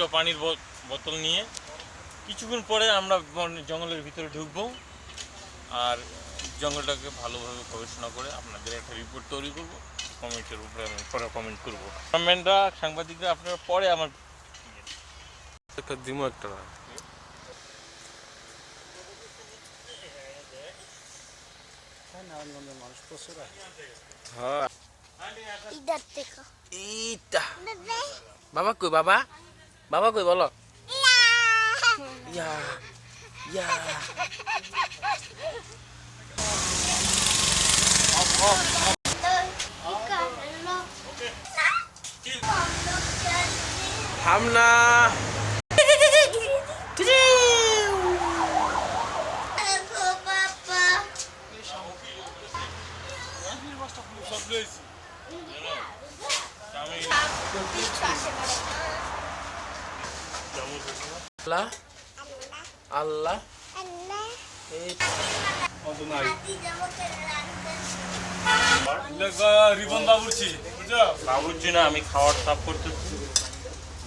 দুটো পানির বোতল নিয়ে কিছুক্ষণ পরে আমরা জঙ্গলের ভিতরে ঢুকবো আর জঙ্গলটাকে ভালোভাবে গবেষণা করে আপনাদের একটা রিপোর্ট তৈরি করব কমেন্টের উপরে আমি পরে কমেন্ট করব। কমেন্টরা সাংবাদিকরা আপনারা পরে আমার একটা দিমো একটা। হ্যাঁ। ইটা। বাবা কই বাবা? বাবা কই বলো। ইয়া। ইয়া হামনা আমি আল্লাহ। আল্লাহ। বাবুর্চি না আমি খাওয়ার সাফ করতেছি।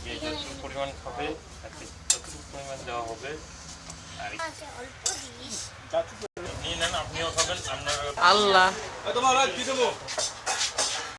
যে যতটুকু পরিমাণ খাবে তাকে ততটুকু পরিমাণ দেওয়া হবে আর নিয়ে নেন আপনিও খাবেন আপনারা আল্লাহ। তোমার কি দেবো?